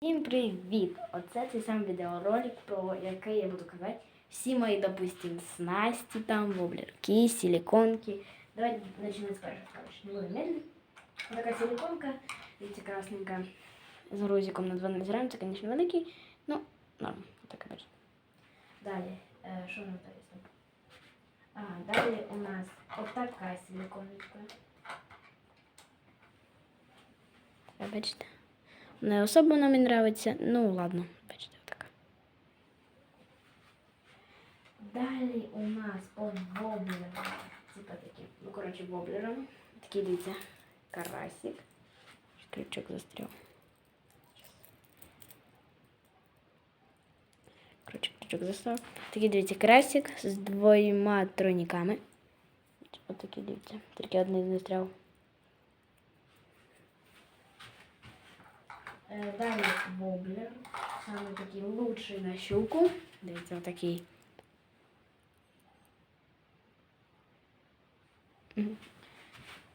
Всім привіт! Оце цей сам відеоролик, про який я буду казати. Всі мої, допустим, снасті там, воблерки, силиконки. Давайте почнемо з першого. Не буду медленно. Така силиконка, видите, красненька, з грузиком на 12 грам. Це, звісно, великий, ну, норм. Отака бачите. Далі, е, що у нас далі? А, далі у нас отака силиконочка. Бачите? Не особо вона мені нравиться. Ну ладно, бачите, така. Далі у нас от воблером. Типа такі, ну коротше, воблером. Такий дивіться, карасик. Крючок застряв. Коротше, крючок застряв. Такий дивіться, карасик з двома тройниками. Ось такий дивіться. Тільки один застряв. Далі воблер. Саме такий лучший на щуку. Дивіться, отакий.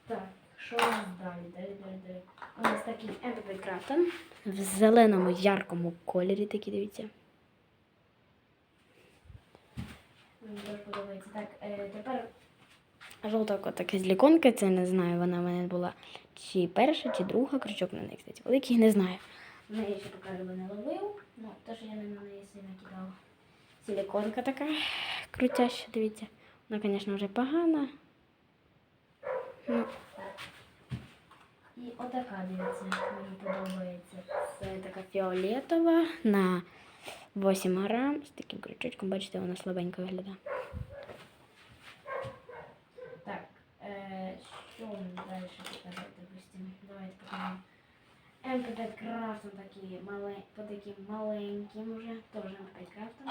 Так, що у нас далі? Далі, далі, далі. У нас такий Empathy в зеленому яркому кольорі, такі дивіться. Мені дуже подобається. Так, е, тепер жовта така зліконка, це не знаю, вона в мене була чи перша, чи друга, крючок на неї, кстати, великий, не знаю. В неї ще поки риби не ловив, ну, теж я не на неї сильно кидала. Силиконка така крутяща, дивіться. Вона, звісно, вже погана. Ну. І отака, дивіться, мені подобається. Це така фіолетова на 8 грам з таким крючочком, бачите, вона слабенько виглядає. Так, е, що далі показати, допустим? Давайте покажемо. МП5 крафтом такі мале, по таким маленьким уже, теж МП5 крафтом.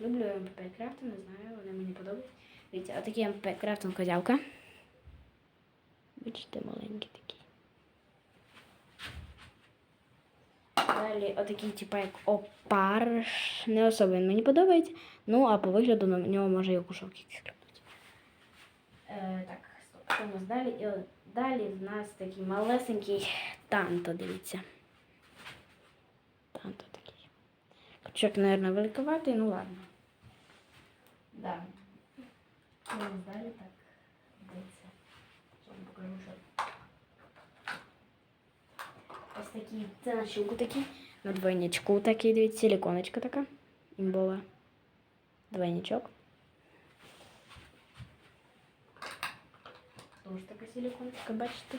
Люблю МП5 крафтом, не знаю, вони мені подобаються. Дивіться, отакі МП5 крафтом козявка. Бачите, маленькі такі. Далі отакий, типа як опариш. Не особо мені подобається. Ну, а по вигляду на нього може і окушок якийсь крутить. Е, так, стоп. Що у нас далі? І далі в нас такий малесенький танто, дивіться. Танто такий. Крючок, мабуть, великоватий, ну ладно. Да. Що далі так? Дивіться. Що покажу, що. Ось такі, це на щуку такі, на двойничку такий, дивіться, силиконочка така, імбова. Двойничок. Тоже така силиконочка, бачите.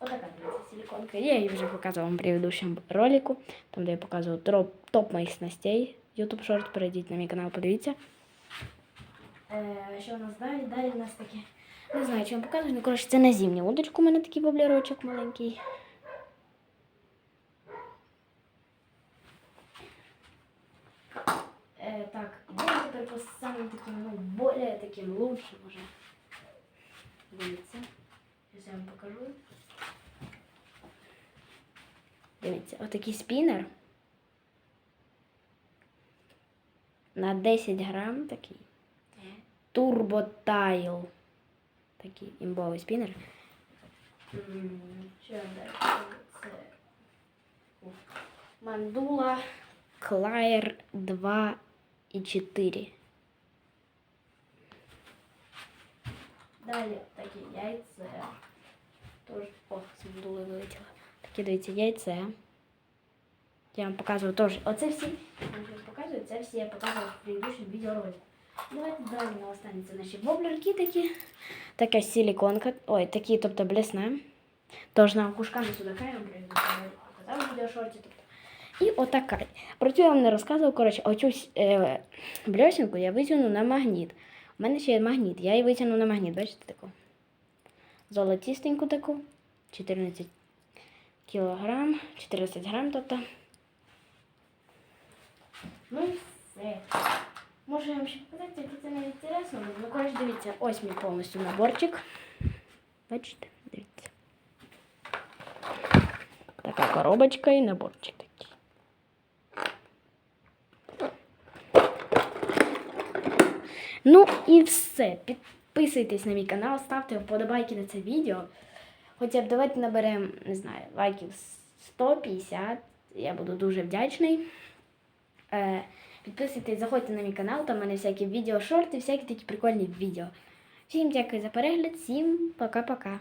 Отака, силиконка. Я її вже показувала в предыдущем ролику, там, де я показував топ, моїх снастей. YouTube Short, перейдіть на мій канал, подивіться. Е, що у нас далі? Далі у нас таке. Не знаю, чи вам показую, ну коротше, це на зимню удочку. У мене такий воблерочок маленький. Е, так, йдемо тепер по самим таким, ну, более таким лучшим уже. Дивіться. Зараз я вам покажу. Дивіться, отакий спінер. На 10 грам такий. Турботайл. Такий імбовий спінер. Що далі? Це Мандула Клайер 2 і 4. Далі такі яйця. Тож, о, з мандули вилетіло. Такі дивіться, яйце. Я вам показував теж. Оце всі, я вам щось показую, це всі я показував в предыдущому відеоролику. Давайте далі на останні це наші воблерки такі. Така силиконка. Ой, такі, тобто блесна. Тож на кушками судака я вам показав в відеошорті. Тобто. І отака. Про цю я вам не розказував. Коротше, оцю е, бльосінку я витягну на магніт. У мене ще є магніт. Я її витягну на магніт, бачите таку? Золотістеньку таку. 14 кілограм, 14 грам, тобто. Ну і все. Може я вам ще показати, як це не інтересно. Ну, коротше, дивіться, ось мій повністю наборчик. Бачите, дивіться. Така коробочка і наборчик такий. Ну і все. Підписуйтесь на мій канал, ставте вподобайки на це відео. Хоча б давайте наберемо, не знаю, лайків 150. Я буду дуже вдячний. Е, підписуйтесь, заходьте на мій канал, там у мене всякі відео, шорти, всякі такі прикольні відео. Всім дякую за перегляд, всім пока-пока.